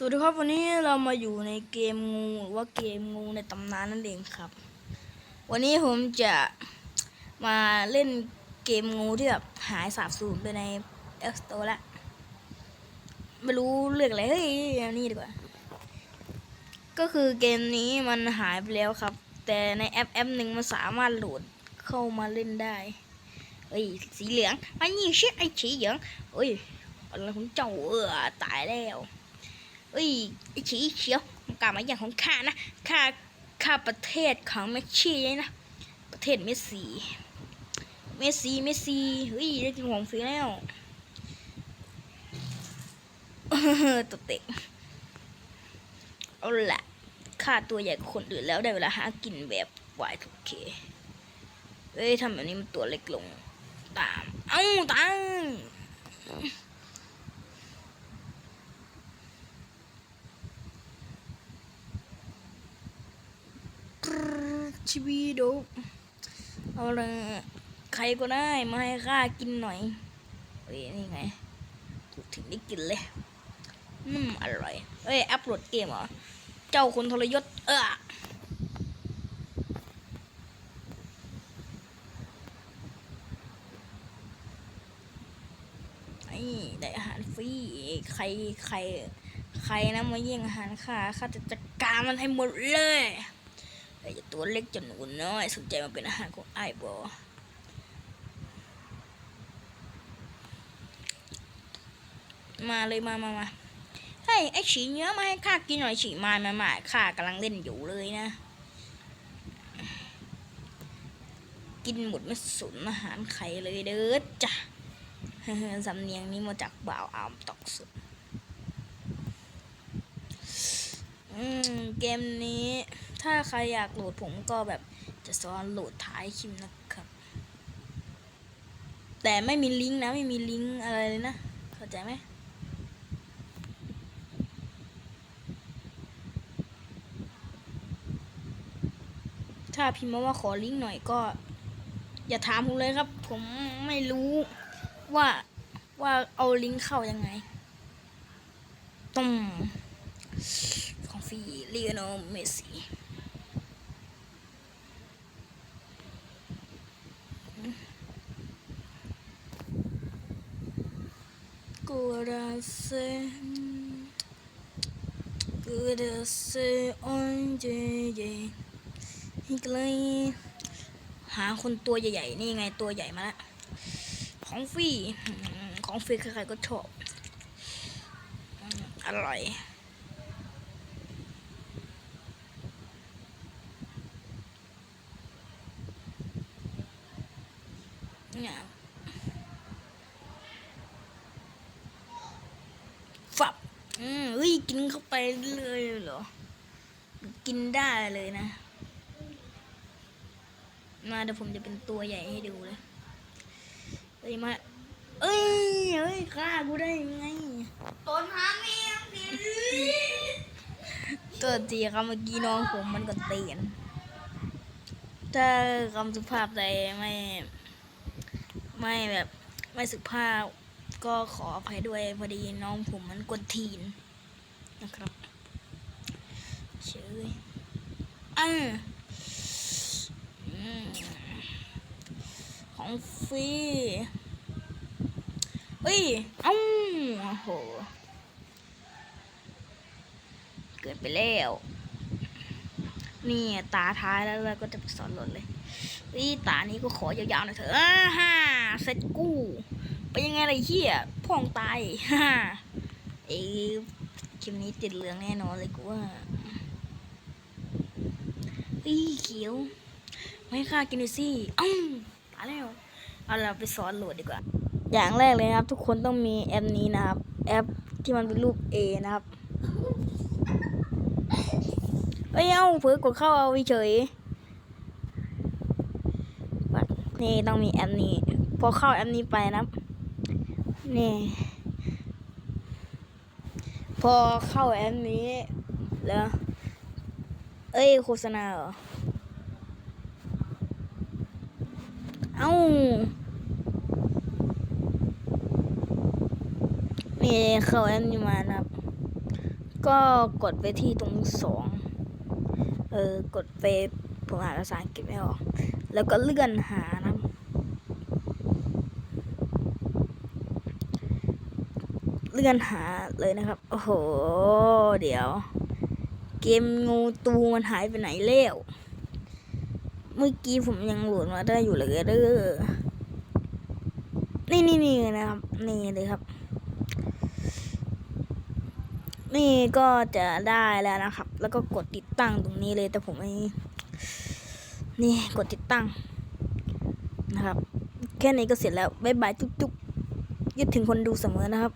สวัสดีครับวันนี้เรามาอยู่ในเกมงูหรือว่าเกมงูในตำนานนั่นเองครับ วันนี้ผมจะมาเล่นเกมงูที่แบบหายสาบสูญไปใน App Store ละไม่รู้เรื่องอะไรเฮ้ยนี่ดีกว่า ก็คือเกมนี้มันหายไปแล้วครับ แต่ในแอปแอปหนึ่งมันสามารถโหลดเข้ามาเล่นได้เฮ้ยสีเหลืองอันนี้ชื่อไอ้สีเหลืองเฮ้ยอะไรของเจ้าเออตายแล้ว เอ้ยไอ้ฉีเขียวมันกล่าวมาอย่างของข้านะข้าข้าประเทศของเมสซี่นะ ประเทศเมสซี่เมสซี่เมสซี่เฮ้ยได้กินของฟรีแล้วตัวเต็กเอาละข้าตัวใหญ่กว่าคนอื่นแล้วได้เวลาหากินแบบวายทุกเคเอ้ยทำแบบนี้มันตัวเล็กลง ตาม เอ้าตาม ชีวีดูเอาละใครก็ได้มาให้ข้ากินหน่อยเฮ้ยนี่ไงพูดถึงได้กินเลยอืมอร่อยเอ้ยอัพโหลดเกมเหรอ เจ้าคนทรยศ เออไอ้ได้อาหารฟรีใครใคร ใครนะมาแย่งอาหารข้าข้าจะจัดการมันให้หมดเลย ไอ้เจ้าตัวเล็กจนหนูน้อยสนใจมาเป็นอาหารของไอ้บอมาเลยมามามาเฮ้ยไอ้ฉีเนื้อมาให้ข้ากินหน่อยฉีมามามาข้ากำลังเล่นอยู่เลยนะ กินหมดไม่สนอาหารใครเลยเด้อจ้ะสำเนียงนี้มาจากบ่าวอามตอกสุด อืมเกมนี้ถ้าใครอยากโหลดผมก็แบบจะสอนโหลดท้ายคลิปนะครับ แต่ไม่มีลิงก์นะไม่มีลิงก์อะไรเลยนะ เข้าใจไหมถ้าพิมพ์มาว่าขอลิงก์หน่อยก็ อย่าถามผมเลยครับ ผมไม่รู้ว่าว่าเอาลิงก์เข้ายังไงต้มของ ฟรีเลียโนเมสซี่กูราเซกูราเซออนเจเยฮิกเลยหาคนตัวใหญ่ๆ นี่ไงตัวใหญ่มาล้วของฟรีอืมของฟรีใครๆก็ชอบอร่อย ฝับอืมเฮ้ยกินเข้าไปเลยเหรอ กินได้เลยนะ มาเดี๋ยวผมจะเป็นตัวใหญ่ให้ดูเลยเอ้ยมาเอ้ยเอ้ยฆ่ากูได้ยังไงต้นหาเมียดิตัวตีครับเมื่อกี้น้องผมมันก็เตียนถ้าคำสุภาพใดไม่ ไม่แบบ ไม่สุภาพ ก็ขออภัยด้วยพอดีน้องผมมันกวนทีนนะครับเชยอะอืมของฟรีเฮ้ยอ้าโอ้โห เกิดไปแล้ว นี่ตาท้ายแล้วเราก็จะไปสอนรถเลยนี่ตานี้ก็ขอยาวๆหน่อยเถอะฮ่าเซ็ตกู้ เป็นยังไงล่ะไอ้เฮียพ่องตายฮ่าเอ้คลิปนี้ติดเหลืองแน่นอนเลยกูว่าอีเขียว ไม่ให้ข้ากินหน่อยสิอ้าวตายแล้วเอาเราไปสอนโหลดดีกว่า อย่างแรกเลยนะครับ ทุกคนต้องมีแอปนี้นะครับ แอปที่มันเป็นรูป A นะครับเอ้ยเอาเผื่อกดเข้าเอาเฉยนี่ต้องมีแอปนี้ พอเข้าแอปนี้ไปนะ นี่ พอเข้าแอปนี้ แล้ว เอ้ย โฆษณาเหรอ เอ้า นี่เข้าแอปนี้มานะครับ ก็กดไปที่ตรงสอง เออ กดไปผมอ่านภาษาอังกฤษไม่ออก แล้วก็เลื่อนหานะครับ เลื่อนหาเลยนะครับ โอ้โห เดี๋ยว เกมงูตูมันหายไปไหนแล้วเมื่อกี้ผมยังโหลดมาได้อยู่เลยเด้อนี่นี่นี่นะครับ นี่เลยครับ นี่ก็จะได้แล้วนะครับ แล้วก็กดติดตั้งตรงนี้เลยแต่ผมไม่นี่กดติดตั้ง นะครับ แค่นี้ก็เสร็จแล้ว บ๊ายบายจุ๊บจุ๊บยึดถึงคนดูเสมอนะครับ